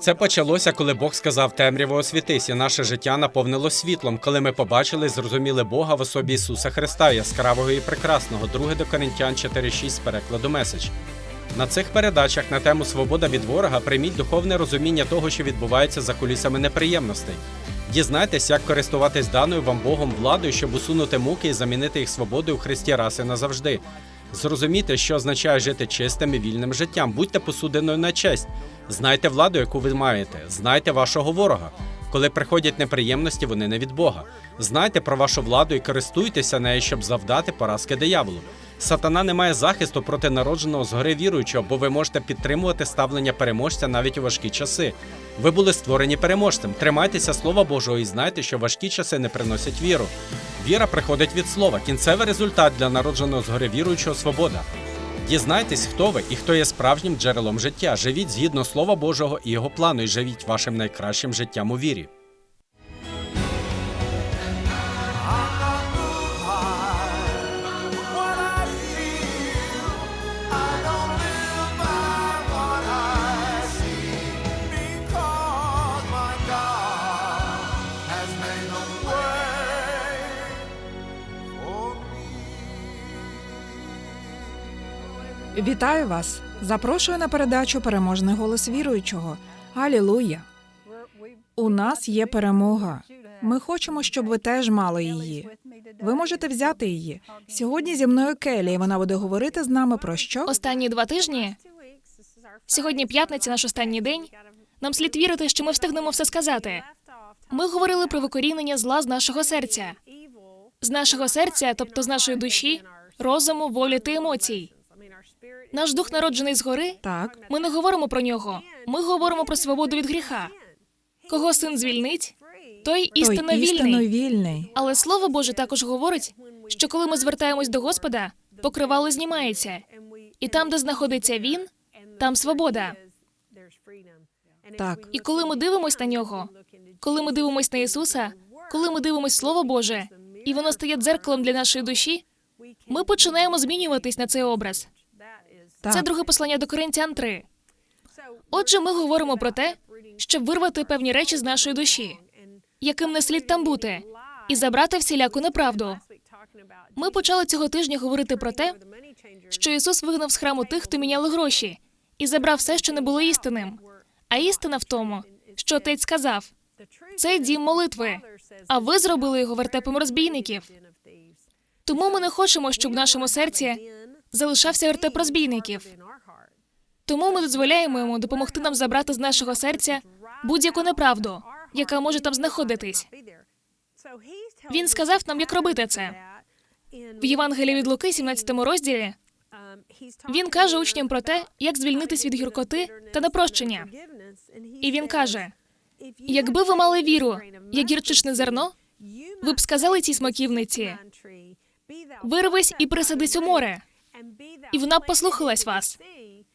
Це почалося, коли Бог сказав темряво освітись, і наше життя наповнило світлом, коли ми побачили зрозуміли Бога в особі Ісуса Христа, яскравого і прекрасного, 2 до Коринтян 4.6 з перекладу меседж. На цих передачах на тему Свобода від ворога прийміть духовне розуміння того, що відбувається за кулісами неприємностей. Дізнайтесь, як користуватись даною вам Богом владою, щоб усунути муки і замінити їх свободою у Христі раз і назавжди. Зрозумійте, що означає жити чистим і вільним життям. Будьте посудиною на честь. Знайте владу, яку ви маєте. Знайте вашого ворога. Коли приходять неприємності, вони не від Бога. Знайте про вашу владу і користуйтеся нею, щоб завдати поразки дияволу. Сатана не має захисту проти народженого згори віруючого, бо ви можете підтримувати ставлення переможця навіть у важкі часи. Ви були створені переможцем. Тримайтеся Слова Божого і знайте, що важкі часи не приносять віру. Віра приходить від слова. Кінцевий результат для народженого згори віруючого свобода. Дізнайтесь, хто ви і хто є справжнім джерелом життя. Живіть згідно Слова Божого і його плану, і живіть вашим найкращим життям у вірі. Вітаю вас! Запрошую на передачу Переможний голос віруючого. Алілуя! У нас є перемога. Ми хочемо, щоб ви теж мали її. Ви можете взяти її. Сьогодні зі мною Келі, і вона буде говорити з нами про що? Останні два тижні. Сьогодні п'ятниця, наш останній день. Нам слід вірити, що ми встигнемо все сказати. Ми говорили про викорінення зла з нашого серця, з нашого серця, тобто з нашої душі, розуму, волі та емоцій. Наш дух народжений згори. Так, Ми не говоримо про нього. Ми говоримо про свободу від гріха. Кого син звільнить, той істинно той вільний. вільний. Але слово Боже також говорить, що коли ми звертаємось до Господа, покривало знімається, і там, де знаходиться він, там свобода. Так, І коли ми дивимось на нього, коли ми дивимось на Ісуса, коли ми дивимось Слово Боже, і воно стає дзеркалом для нашої душі, ми починаємо змінюватись на цей образ. Це друге послання до Коринтян 3. Отже, ми говоримо про те, щоб вирвати певні речі з нашої душі, яким не слід там бути, і забрати всіляку неправду. Ми почали цього тижня говорити про те, що Ісус вигнав з храму тих, хто міняли гроші, і забрав все, що не було істинним. А істина в тому, що отець сказав: це дім молитви, а ви зробили його вертепом розбійників. Тому ми не хочемо, щоб в нашому серці залишався вертеп розбійників. Тому ми дозволяємо йому допомогти нам забрати з нашого серця будь-яку неправду, яка може там знаходитись. Він сказав нам, як робити це. В Євангелії від Луки, 17 розділі, він каже учням про те, як звільнитись від гіркоти та непрощення. І він каже: якби ви мали віру, як гірчичне зерно, ви б сказали цій смоківниці: вирвись і присадись у море, і вона б послухалась вас.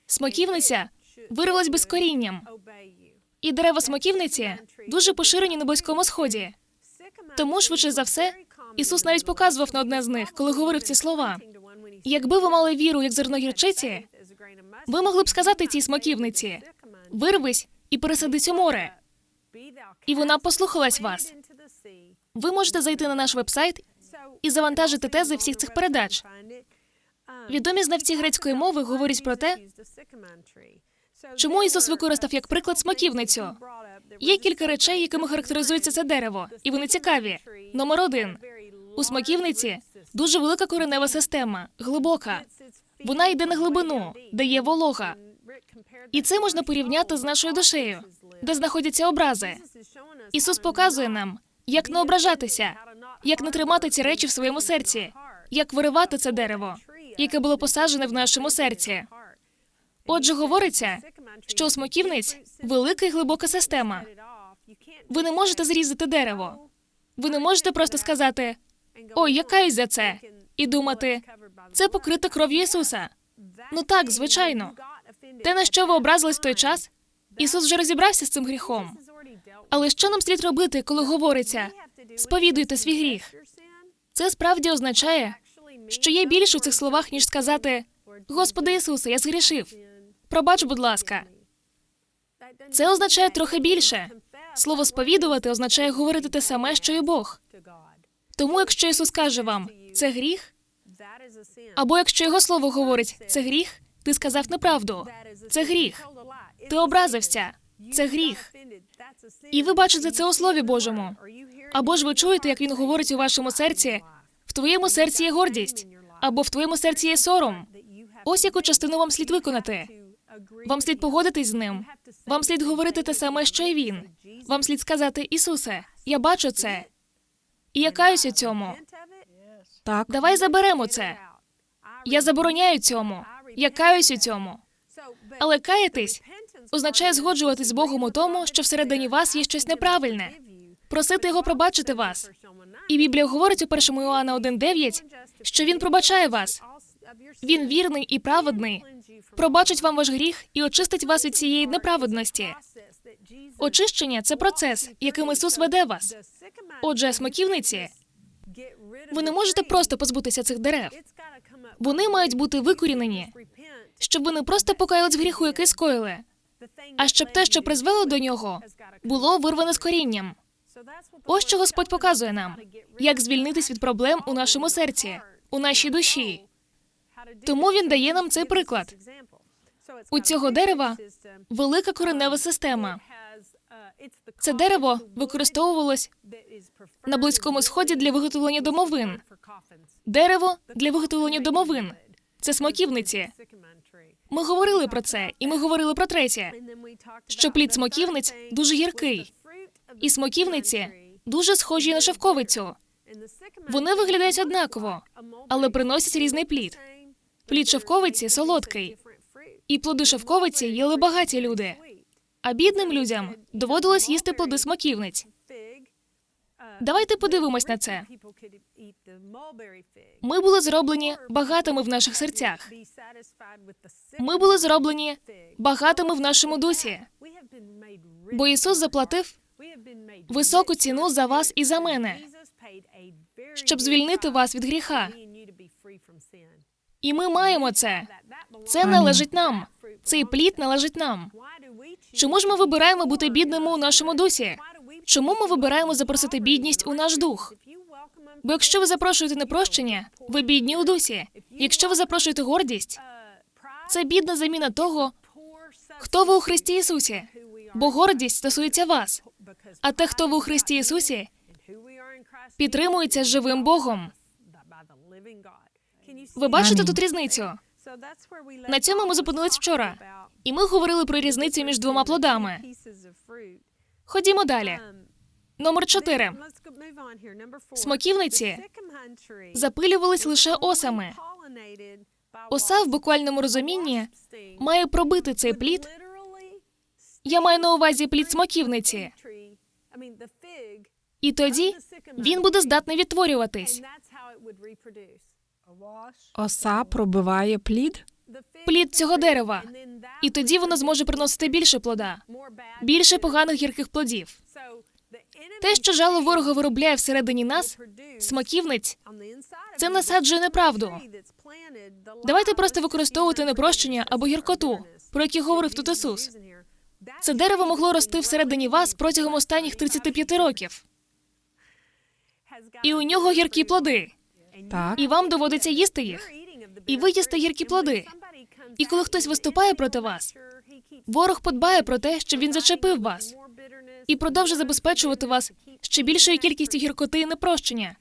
Смоківниця вирвалась би з корінням, і дерева смоківниці дуже поширені на близькому сході. Тому, швидше за все, Ісус навіть показував на одне з них, коли говорив ці слова. Якби ви мали віру, як зерно гірчиці, ви могли б сказати цій смоківниці: вирвись і пересадись у море, і вона послухалась вас. Ви можете зайти на наш вебсайт і завантажити тези всіх цих передач. Відомі знавці грецької мови говорять про те, чому Ісус використав як приклад смоківницю. Є кілька речей, якими характеризується це дерево, і вони цікаві. Номер один у смоківниці дуже велика коренева система, глибока. Вона йде на глибину, де є волога. І це можна порівняти з нашою душею, де знаходяться образи. Ісус показує нам, як не ображатися, як не тримати ці речі в своєму серці, як виривати це дерево, яке було посаджене в нашому серці. Отже, говориться, що смоківниць велика і глибока система. Ви не можете зрізати дерево. Ви не можете просто сказати ой, я каюсь за це, і думати, це покрите кров'ю Ісуса. Ну так, звичайно. Те, на що ви образились в той час, Ісус вже розібрався з цим гріхом. Але що нам слід робити, коли говориться сповідуйте свій гріх? Це справді означає, що є більше у цих словах, ніж сказати Господи Ісусе, я згрішив. Пробач, будь ласка. Це означає трохи більше. Слово сповідувати означає говорити те саме, що і Бог. Тому, якщо Ісус каже вам, це гріх, або якщо його слово говорить, це гріх, ти сказав неправду. Це гріх. Ти образився. Це гріх. І ви бачите це у Слові Божому. Або ж ви чуєте, як він говорить у вашому серці: в твоєму серці є гордість, або в твоєму серці є сором. Ось яку частину вам слід виконати. Вам слід погодитись з ним. Вам слід говорити те саме, що й він. Вам слід сказати, Ісусе, я бачу це. І я каюсь у цьому. Так, Давай заберемо це. Я забороняю цьому. Я каюсь у цьому. Але каятись означає згоджуватись з Богом у тому, що всередині вас є щось неправильне, просити його пробачити вас. І Біблія говорить у 1 Іоанна 1.9, що він пробачає вас. Він вірний і праведний, пробачить вам ваш гріх і очистить вас від цієї неправедності. Очищення це процес, яким Ісус веде вас. Отже, смоківниці, ви не можете просто позбутися цих дерев. Вони мають бути викорінені, щоб ви не просто покаялись в гріху, який скоїли, а щоб те, що призвело до нього, було вирване з корінням. Ось що Господь показує нам, як звільнитись від проблем у нашому серці, у нашій душі. Тому він дає нам цей приклад. У цього дерева велика коренева система. Це дерево використовувалось на близькому сході для виготовлення домовин. Дерево для виготовлення домовин. Це смоківниці. Ми говорили про це, і ми говорили про третє, що плід смоківниць дуже гіркий, і смоківниці дуже схожі на шовковицю. Вони виглядають однаково, але приносять різний плід. Плід шовковиці солодкий, і плоди шовковиці їли багаті люди. А бідним людям доводилось їсти плоди смоківниць. Давайте подивимось на це. Ми були зроблені багатими в наших серцях. Ми були зроблені багатими в нашому дусі, бо Ісус заплатив високу ціну за вас і за мене, щоб звільнити вас від гріха. І ми маємо це. Це належить нам. Цей плід належить нам. Чому ж ми вибираємо бути бідними у нашому дусі? Чому ми вибираємо запросити бідність у наш дух? Бо якщо ви запрошуєте непрощення, ви бідні у дусі. Якщо ви запрошуєте гордість, це бідна заміна того, хто ви у Христі Ісусі. Бо гордість стосується вас. А те, хто ви у Христі Ісусі, підтримується живим Богом. Ви бачите тут різницю? На цьому ми зупинились вчора, і ми говорили про різницю між двома плодами. Ходімо далі. Номер чотири. Смоківниці Запилювались лише осами. Оса в буквальному розумінні має пробити цей плід. Я маю на увазі плід смоківниці. І тоді він буде здатний відтворюватись. оса пробиває плід. Плід цього дерева. І тоді воно зможе приносити більше плода, більше поганих гірких плодів. Те, що жало ворога виробляє всередині нас, смаківниць, це насаджує неправду. Давайте просто використовувати непрощення або гіркоту, про які говорив тут Ісус. Це дерево могло рости всередині вас протягом останніх 35 років. І у нього гіркі плоди, Так, і вам доводиться їсти їх. І ви їсте гіркі плоди. І коли хтось виступає проти вас, ворог подбає про те, щоб він зачепив вас і продовжує забезпечувати вас ще більшою кількістю гіркоти і непрощення,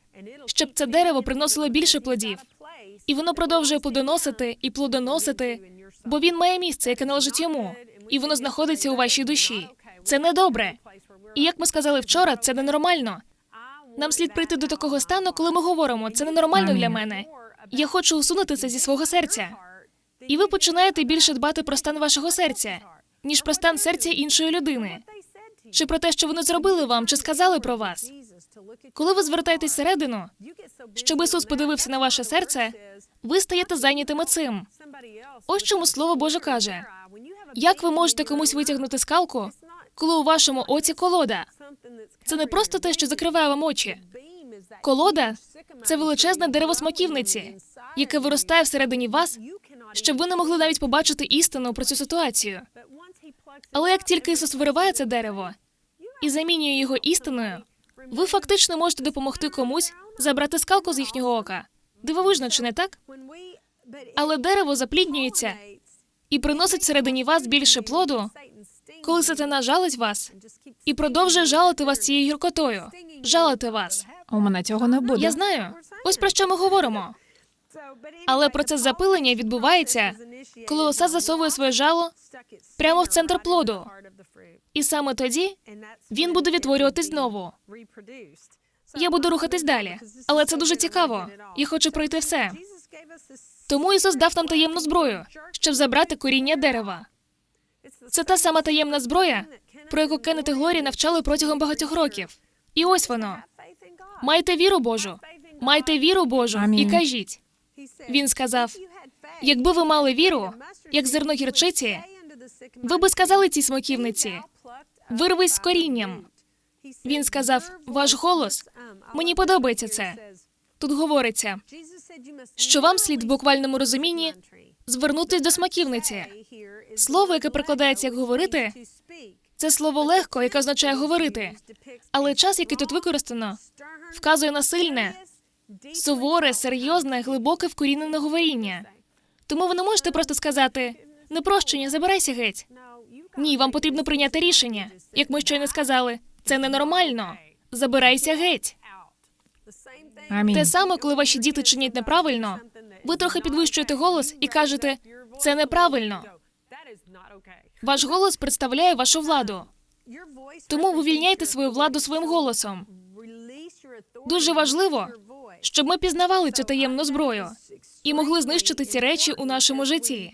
щоб це дерево приносило більше плодів. І воно продовжує плодоносити і плодоносити, бо він має місце, яке належить йому, і воно знаходиться у вашій душі. Це недобре. І як ми сказали вчора, це ненормально. Нам слід прийти до такого стану, коли ми говоримо, це ненормально для мене. Я хочу усунути це зі свого серця. І ви починаєте більше дбати про стан вашого серця, ніж про стан серця іншої людини, чи про те, що вони зробили вам, чи сказали про вас. Коли ви звертаєтесь всередину, щоб Ісус подивився на ваше серце, ви стаєте зайнятими цим. Ось чому Слово Боже каже: як ви можете комусь витягнути скалку, коли у вашому оці колода? Це не просто те, що закриває вам очі. Колода це величезне дерево смаківниці, яке виростає всередині вас, щоб ви не могли навіть побачити істину про цю ситуацію. Але як тільки Ісус вириває це дерево і замінює його істиною, ви фактично можете допомогти комусь забрати скалку з їхнього ока. Дивовижно, чи не так? Але дерево запліднюється і приносить всередині вас більше плоду, коли сатана жалить вас і продовжує жалити вас цією гіркотою. Жалити вас. У мене цього не буде. Я знаю. Ось про що ми говоримо. Але процес запилення відбувається, коли оса засовує своє жало прямо в центр плоду. І саме тоді він буде відтворюватись знову. Я буду рухатись далі, але це дуже цікаво. Я хочу пройти все. Тому Ісус дав нам таємну зброю, щоб забрати коріння дерева. Це та сама таємна зброя, про яку Кеннет і Глорі навчали протягом багатьох років. І ось воно. Майте віру Божу. Майте віру Божу і кажіть. Він сказав: якби ви мали віру, як зерно гірчиці, ви би сказали цій смоківниці, вирвись з корінням. Він сказав: ваш голос. Мені подобається це. Тут говориться, що вам слід в буквальному розумінні звернутись до смаківниці. Слово, яке перекладається як говорити, це слово легко, яке означає говорити. Але час, який тут використано, вказує на сильне, суворе, серйозне, глибоке вкорінене говоріння. Тому ви не можете просто сказати непрощення, забирайся геть. Ні, вам потрібно прийняти рішення. Як ми щойно сказали, це ненормально. Забирайся геть. Амінь. Те саме, коли ваші діти чинять неправильно, ви трохи підвищуєте голос і кажете, це неправильно. Ваш голос представляє вашу владу. Тому вивільняйте свою владу своїм голосом. Дуже важливо, щоб ми пізнавали цю таємну зброю і могли знищити ці речі у нашому житті.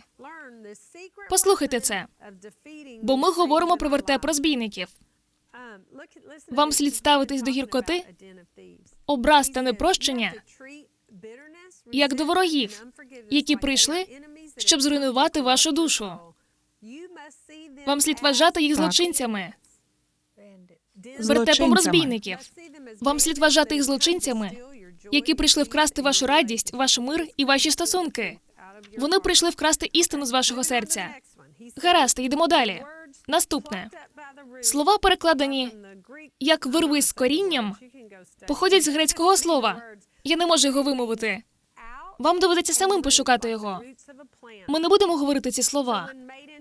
Послухайте це, бо ми говоримо про вертеп розбійників. Вам слід ставитись до гіркоти, Образ та непрощення як до ворогів, які прийшли, щоб зруйнувати вашу душу. Вам слід вважати їх злочинцями, вертепом розбійників. Вам слід вважати їх злочинцями, які прийшли вкрасти вашу радість, ваш мир і ваші стосунки. Вони прийшли вкрасти істину з вашого серця. Гаразд, йдемо далі. Наступне слова перекладені як вирвись з корінням, походять з грецького слова. Я не можу його вимовити. Вам доведеться самим пошукати його. Ми не будемо говорити ці слова,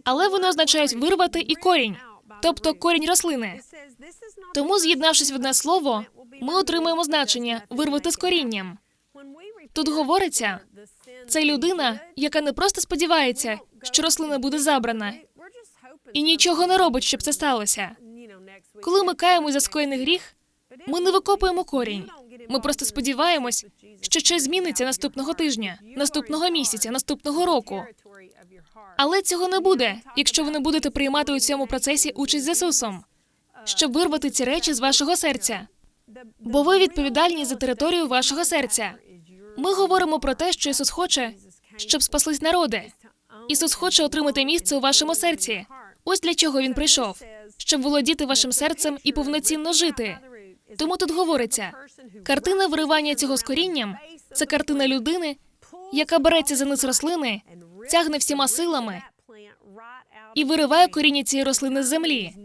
але вони означають вирвати і корінь, тобто корінь рослини. Тому, з'єднавшись в одне слово, ми отримуємо значення вирвати з корінням. Тут говориться, це людина, яка не просто сподівається, що рослина буде забрана, і нічого не робить, щоб це сталося. Коли ми каємось за скоєний гріх, ми не викопуємо корінь. Ми просто сподіваємось, що щось зміниться наступного тижня, наступного місяця, наступного року. Але цього не буде, якщо ви не будете приймати у цьому процесі участь з Ісусом, щоб вирвати ці речі з вашого серця. Бо ви відповідальні за територію вашого серця. Ми говоримо про те, що Ісус хоче, щоб спаслись народи. Ісус хоче отримати місце у вашому серці. Ось для чого він прийшов, щоб володіти вашим серцем і повноцінно жити. Тому тут говориться: картина виривання цього з корінням це картина людини, яка береться за низ рослини, тягне всіма силами і вириває коріння цієї рослини з землі,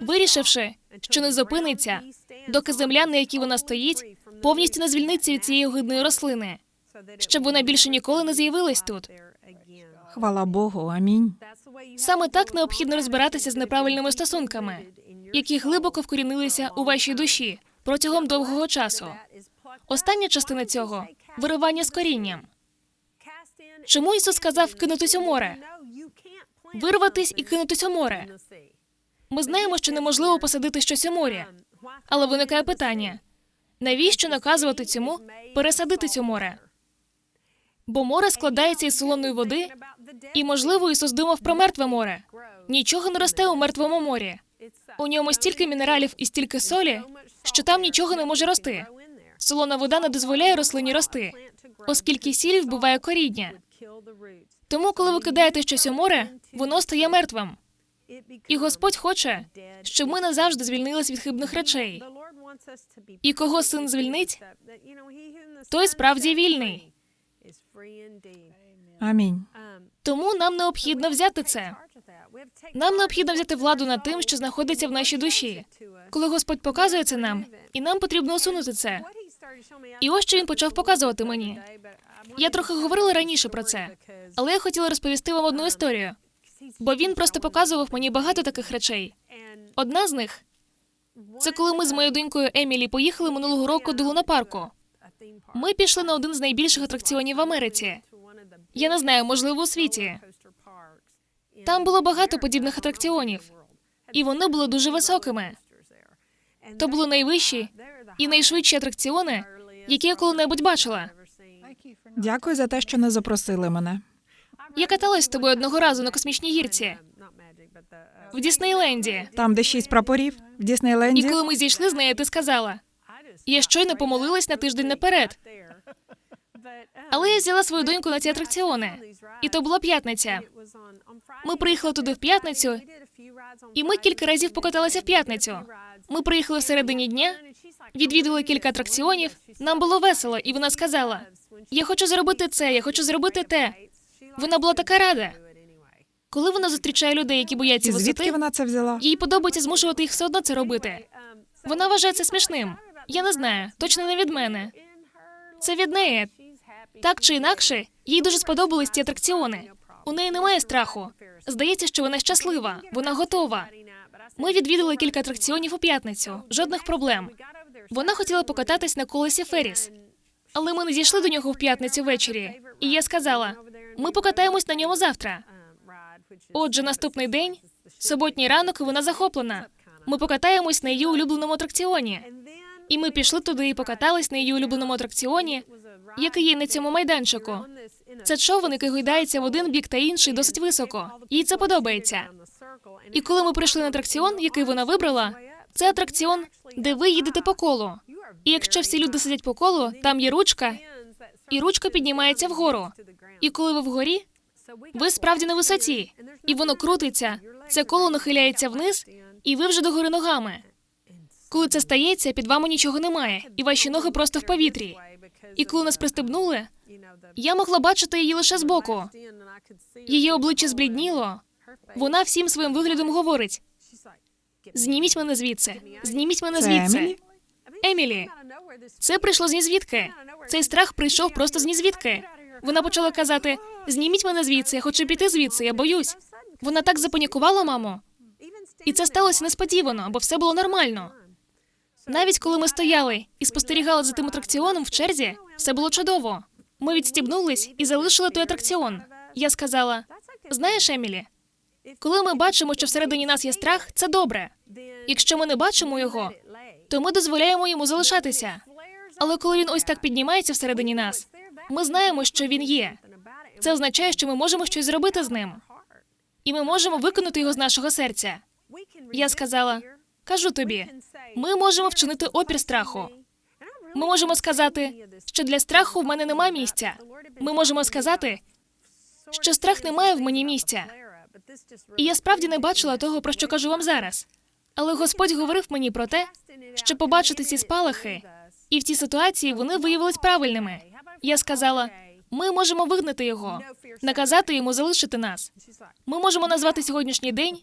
вирішивши, що не зупиниться, доки земля, на якій вона стоїть, повністю не звільниться від цієї огидної рослини, щоб вона більше ніколи не з'явилась тут. Хвала Богу, амінь. Саме так необхідно розбиратися з неправильними стосунками, які глибоко вкорінилися у вашій душі протягом довгого часу. Остання частина цього виривання з корінням. Чому Ісус сказав кинутись у море? Вирватись і кинутись у море. Ми знаємо, що неможливо посадити щось у морі, але виникає питання: навіщо наказувати цьому пересадити цю море? Бо море складається із солоної води, і, можливо, Ісус думав про мертве море. Нічого не росте у мертвому морі. У ньому стільки мінералів і стільки солі, що там нічого не може рости. Солона вода не дозволяє рослині рости, оскільки сіль вбиває коріння. Тому, коли ви кидаєте щось у море, воно стає мертвим. І Господь хоче, щоб ми назавжди звільнились від хибних речей. І кого син звільнить, той справді вільний. Амінь. Тому нам необхідно взяти це. Нам необхідно взяти владу над тим, що знаходиться в нашій душі. Коли Господь показує це нам, і нам потрібно усунути це. І ось що він почав показувати мені. Я трохи говорила раніше про це, але я хотіла розповісти вам одну історію, бо він просто показував мені багато таких речей. Одна з них це коли ми з моєю донькою Емілі поїхали минулого року до лунапарку. Ми пішли на один з найбільших атракціонів в Америці. Я не знаю, можливо, у світі. Там було багато подібних атракціонів, і вони були дуже високими. То були найвищі і найшвидші атракціони, які я коли-небудь бачила. Дякую за те, що не запросили мене. Я каталась з тобою одного разу на космічній гірці в Діснейленді. Там, де шість прапорів в Діснейленді. І коли ми зійшли з нею, ти сказала: я щойно помолилась на тиждень наперед. Але я взяла свою доньку на ці атракціони, і то була п'ятниця. Ми приїхали туди в п'ятницю, і ми кілька разів покаталися в п'ятницю. Ми приїхали в середині дня, відвідали кілька атракціонів. Нам було весело, і вона сказала: Я хочу зробити це, я хочу зробити те. Вона була така рада. Коли вона зустрічає людей, які бояться звідки висоти, вона це взяла? їй подобається змушувати їх все одно це робити. Вона вважає це смішним. Я не знаю, точно не від мене. Це від неї. Так чи інакше, їй дуже сподобались ці атракціони. У неї немає страху. Здається, що вона щаслива, вона готова. Ми відвідали кілька атракціонів у п'ятницю, жодних проблем. Вона хотіла покататись на колесі Феріс, але ми не дійшли до нього в п'ятницю ввечері. І я сказала: ми покатаємось на ньому завтра. Отже, наступний день, суботній ранок, і вона захоплена. Ми покатаємось на її улюбленому атракціоні. І ми пішли туди і покатались на її улюбленому атракціоні, який є на цьому майданчику. Це човен, який гойдається в один бік та інший досить високо. Їй це подобається. І коли ми прийшли на атракціон, який вона вибрала, це атракціон, де ви їдете по колу. І якщо всі люди сидять по колу, там є ручка, і ручка піднімається вгору. І коли ви вгорі, ви справді на висоті, і воно крутиться. Це коло нахиляється вниз, і ви вже догори ногами. Коли це стається, під вами нічого немає, і ваші ноги просто в повітрі. І коли нас пристебнули, я могла бачити її лише збоку. Її обличчя зблідніло. Вона всім своїм виглядом говорить: зніміть мене звідси, зніміть мене звідси. Емілі? Емілі, це прийшло з нізвідки. Цей страх прийшов просто з нізвідки. Вона почала казати: зніміть мене звідси, я хочу піти звідси, я боюсь. Вона так запанікувала, мамо. І це сталося несподівано, бо все було нормально. Навіть коли ми стояли і спостерігали за тим атракціоном в черзі, все було чудово. Ми відстібнулись і залишили той атракціон. Я сказала: знаєш, Емілі, коли ми бачимо, що всередині нас є страх, це добре. Якщо ми не бачимо його, то ми дозволяємо йому залишатися. Але коли він ось так піднімається всередині нас, ми знаємо, що він є. Це означає, що ми можемо щось зробити з ним, і ми можемо виконати його з нашого серця. Я сказала: кажу тобі, ми можемо вчинити опір страху. Ми можемо сказати, що для страху в мене немає місця. Ми можемо сказати, що страх не має в мені місця. І я справді не бачила того, про що кажу вам зараз. Але Господь говорив мені про те, що побачити ці спалахи, і в цій ситуації вони виявились правильними. Я сказала: ми можемо вигнати його, наказати йому залишити нас. Ми можемо назвати сьогоднішній день.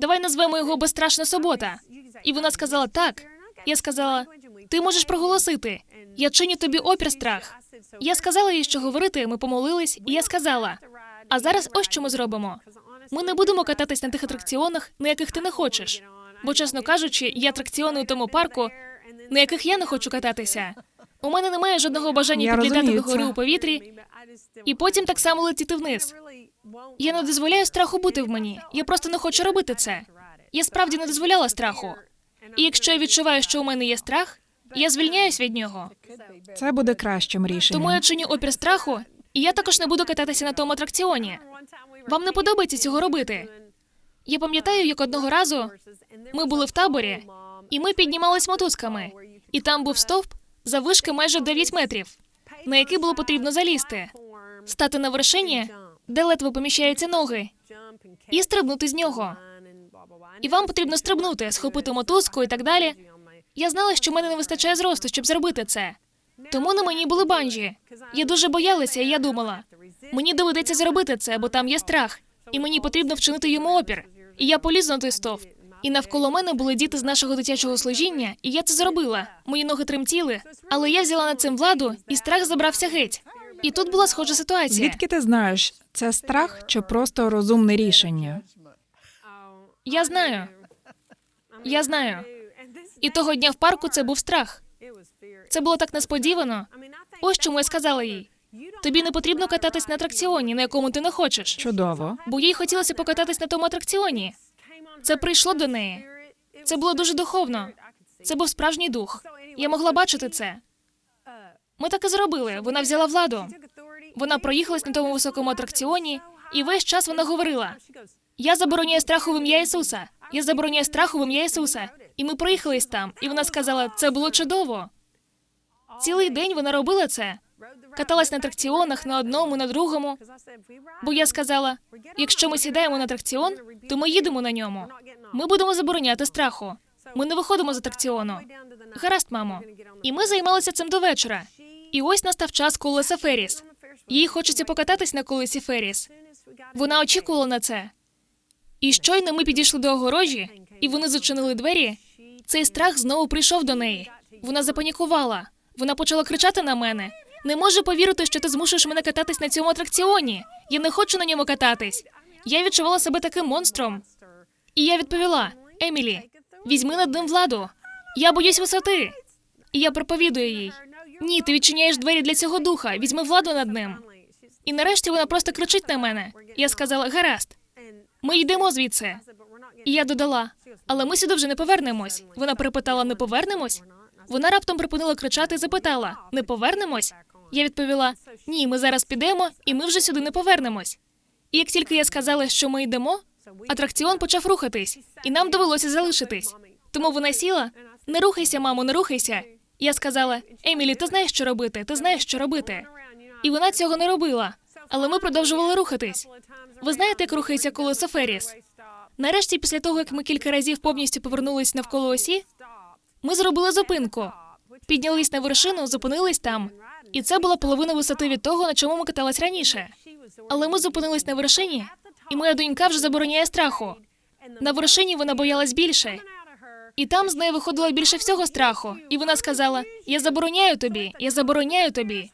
Давай назвемо його Безстрашна субота. І вона сказала так. Я сказала: ти можеш проголосити. Я чиню тобі опір страх. Я сказала їй, що говорити. Ми помолились, і я сказала: а зараз ось що ми зробимо. Ми не будемо кататись на тих атракціонах, на яких ти не хочеш. Бо, чесно кажучи, є атракціони у тому парку, на яких я не хочу кататися. У мене немає жодного бажання Я підлітати розумію догори це. у повітрі і потім так само летіти вниз. Я не дозволяю страху бути в мені. Я просто не хочу робити це. Я справді не дозволяла страху. І якщо я відчуваю, що у мене є страх, я звільняюсь від нього. Це буде кращим рішенням. Тому я чиню опір страху, і я також не буду кататися на тому атракціоні. Вам не подобається цього робити. Я пам'ятаю, як одного разу ми були в таборі, і ми піднімались мотузками, і там був стовп заввишки майже 9 метрів, на який було потрібно залізти, стати на вершині, де ледве поміщаються ноги, і стрибнути з нього. І вам потрібно стрибнути, схопити мотузку і так далі. Я знала, що в мене не вистачає зросту, щоб зробити це. Тому на мені були банджі. Я дуже боялася, і я думала, мені доведеться зробити це, бо там є страх. і мені потрібно вчинити йому опір. І я поліз на той стовп. І навколо мене були діти з нашого дитячого служіння, і я це зробила. Мої ноги тремтіли, але я взяла над цим владу, і страх забрався геть. І тут була схожа ситуація. Звідки ти знаєш, це страх чи просто розумне рішення? Я знаю. Я знаю. І того дня в парку це був страх. Це було так несподівано. Ось чому я сказала їй: тобі не потрібно кататись на атракціоні, на якому ти не хочеш. Чудово. Бо їй хотілося покататись на тому атракціоні. Це прийшло до неї. Це було дуже духовно. Це був справжній дух. Я могла бачити це. Ми так і зробили. Вона взяла владу. Вона проїхалась на тому високому атракціоні, і весь час вона говорила: Я забороняю страху в ім'я Ісуса. Я забороняю страху в ім'я Ісуса. І ми проїхались там, і вона сказала: це було чудово. Цілий день вона робила це. Каталась на атракціонах на одному, на другому. Бо я сказала: якщо ми сідаємо на атракціон, то ми їдемо на ньому. Ми будемо забороняти страху. Ми не виходимо з атракціону. Гаразд, мамо. І ми займалися цим до вечора. І ось настав час колеса Феріс. Їй хочеться покататись на колесі Феріс. Вона очікувала на це. І щойно ми підійшли до огорожі, і вони зачинили двері. Цей страх знову прийшов до неї. Вона запанікувала. Вона почала кричати на мене. Не можу повірити, що ти змушуєш мене кататись на цьому атракціоні. Я не хочу на ньому кататись. Я відчувала себе таким монстром. І я відповіла: Емілі, візьми над ним владу. Я боюсь висоти. І я проповідую їй: ні, ти відчиняєш двері для цього духа, візьми владу над ним. І нарешті вона просто кричить на мене. Я сказала: гаразд, ми йдемо звідси. І я додала: але ми сюди вже не повернемось. Вона перепитала: не повернемось? Вона раптом припинила кричати і запитала: не повернемось? Я відповіла: ні, ми зараз підемо, і ми вже сюди не повернемось. І як тільки я сказала, що ми йдемо, атракціон почав рухатись, і нам довелося залишитись. Тому вона сіла: не рухайся, мамо, не рухайся. Я сказала: Емілі, ти знаєш, що робити, ти знаєш, що робити. І вона цього не робила. Але ми продовжували рухатись. Ви знаєте, як рухається колесо Феріс? Нарешті, після того, як ми кілька разів повністю повернулись навколо осі, ми зробили зупинку. Піднялись на вершину, зупинились там. І це була половина висоти від того, на чому ми катались раніше. Але ми зупинились на вершині, і моя донька вже забороняє страху. На вершині вона боялась більше. І там з неї виходило більше всього страху. І вона сказала: Я забороняю тобі, я забороняю тобі.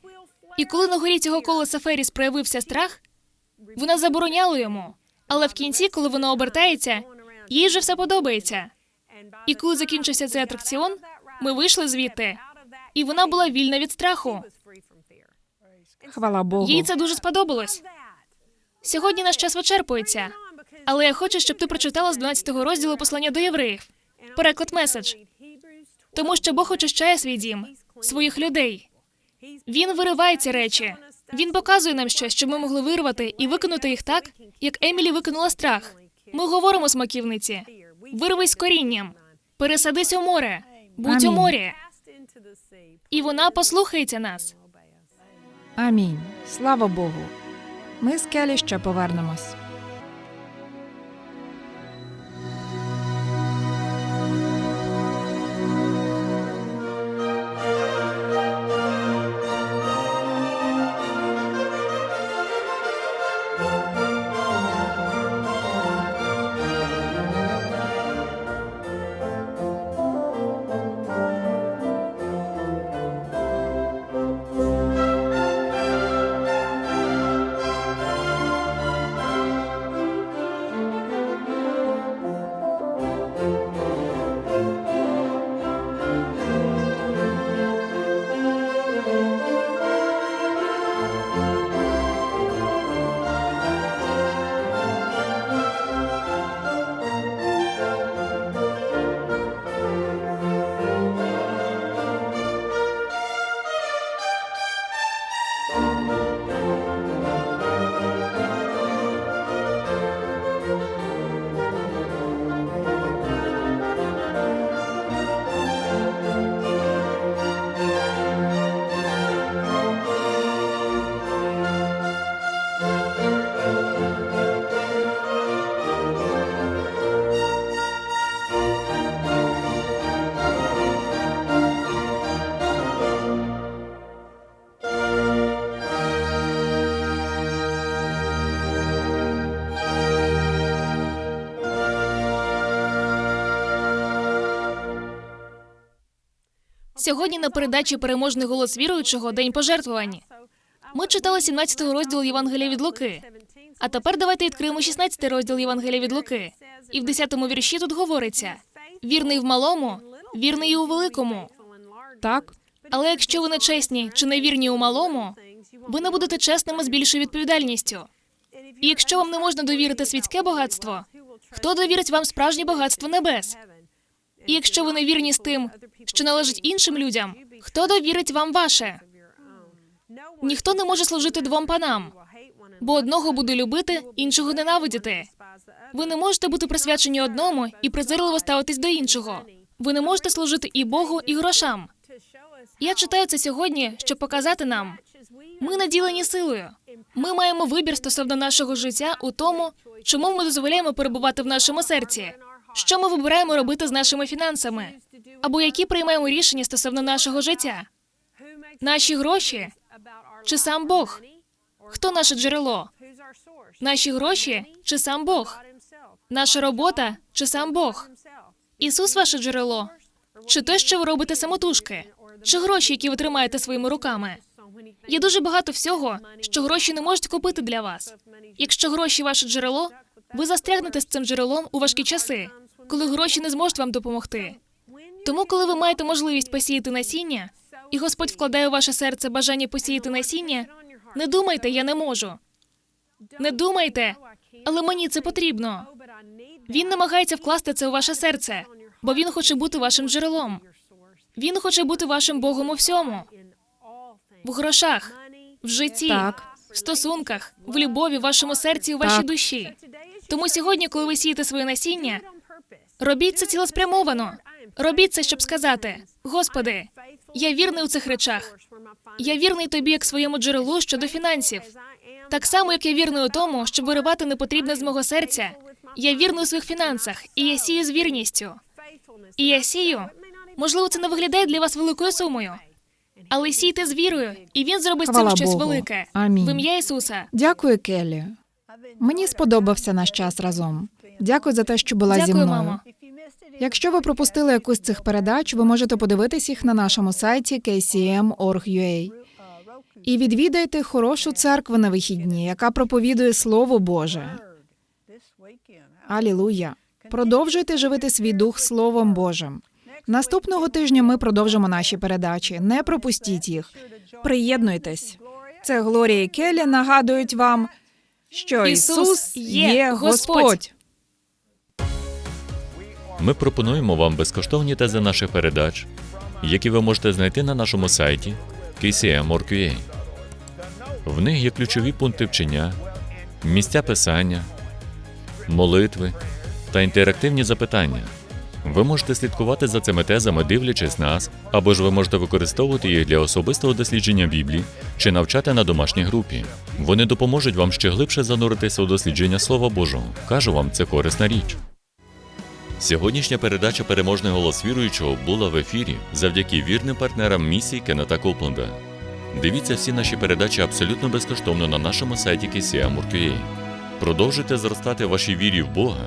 І коли на горі цього колеса Феріс проявився страх, вона забороняла йому. Але в кінці, коли вона обертається, їй вже все подобається. І коли закінчився цей атракціон, ми вийшли звідти, і вона була вільна від страху. Хвала Богу. Їй це дуже сподобалось. Сьогодні наш час вичерпується, але я хочу, щоб ти прочитала з 12-го розділу послання до євреїв. Переклад меседж. Тому що Бог очищає свій дім, своїх людей. Він вириває ці речі. Він показує нам щось, щоб ми могли вирвати і виконати їх так, як Емілі виконала страх. Ми говоримо смаківниці. Вирвись корінням, пересадись у море, будь у морі. І вона послухається нас. Амінь. Слава Богу. Ми з Келі ще повернемось. Сьогодні на передачі Переможний голос віруючого День пожертвувань. Ми читали 17 розділ Євангелія від Луки. А тепер давайте відкриємо 16 розділ Євангелія від Луки. І в 10-му вірші тут говориться: вірний в малому, вірний і у великому. Так, Але якщо ви не чесні чи невірні у малому, ви не будете чесними з більшою відповідальністю. І якщо вам не можна довірити світське багатство, хто довірить вам справжнє багатство небес? І якщо ви не вірні з тим, що належить іншим людям, хто довірить вам ваше? Ніхто не може служити двом панам, бо одного буде любити, іншого ненавидіти. Ви не можете бути присвячені одному і презирливо ставитись до іншого. Ви не можете служити і Богу, і грошам. Я читаю це сьогодні, щоб показати нам. Ми наділені силою. Ми маємо вибір стосовно нашого життя у тому, чому ми дозволяємо перебувати в нашому серці, що ми вибираємо робити з нашими фінансами, або які приймаємо рішення стосовно нашого життя. Наші гроші чи сам Бог? Хто наше джерело? Наші гроші чи сам Бог? Наша робота чи сам Бог? Ісус ваше джерело? Чи те, що ви робите самотужки? Чи гроші, які ви тримаєте своїми руками? Є дуже багато всього, що гроші не можуть купити для вас. Якщо гроші ваше джерело, ви застрягнете з цим джерелом у важкі часи, коли гроші не зможуть вам допомогти. Тому, коли ви маєте можливість посіяти насіння, і Господь вкладає у ваше серце бажання посіяти насіння, не думайте, я не можу. Не думайте, але мені це потрібно. Він намагається вкласти це у ваше серце, бо він хоче бути вашим джерелом. Він хоче бути вашим Богом у всьому, в грошах, в житті, Так. в стосунках, в любові, в вашому серці, у вашій Так. душі. Тому сьогодні, коли ви сієте своє насіння, робіть це цілеспрямовано. Робіть це, щоб сказати: Господи, я вірний у цих речах. Я вірний тобі як своєму джерелу щодо фінансів. Так само, як я вірний у тому, щоб виривати непотрібне з мого серця. Я вірний у своїх фінансах, і я сію з вірністю. І я сію. Можливо, це не виглядає для вас великою сумою. Але сійте з вірою, і він зробить цим щось Богу. велике. Амінь. В ім'я Ісуса. дякую, Келлі. Мені сподобався наш час разом. Дякую за те, що була зі мною. мамо. Якщо ви пропустили якусь з цих передач, ви можете подивитись їх на нашому сайті kcm.org.ua. І відвідайте хорошу церкву на вихідні, яка проповідує Слово Боже. Алілуя! Продовжуйте живити свій дух Словом Божим. Наступного тижня ми продовжимо наші передачі. Не пропустіть їх. Приєднуйтесь. Це Глорія і Келі нагадують вам, що Ісус є. Господь. Ми пропонуємо вам безкоштовні тези наших передач, які ви можете знайти на нашому сайті KCM.org.ua. В них є ключові пункти вчення, місця писання, молитви та інтерактивні запитання. Ви можете слідкувати за цими тезами, дивлячись нас, або ж ви можете використовувати їх для особистого дослідження Біблії чи навчати на домашній групі. Вони допоможуть вам ще глибше зануритися у дослідження Слова Божого. Кажу вам, це корисна річ. Сьогоднішня передача Переможний голос віруючого була в ефірі завдяки вірним партнерам місії Кеннета Копленда. Дивіться всі наші передачі абсолютно безкоштовно на нашому сайті KCM.org.ua. Продовжуйте зростати в вашій вірі в Бога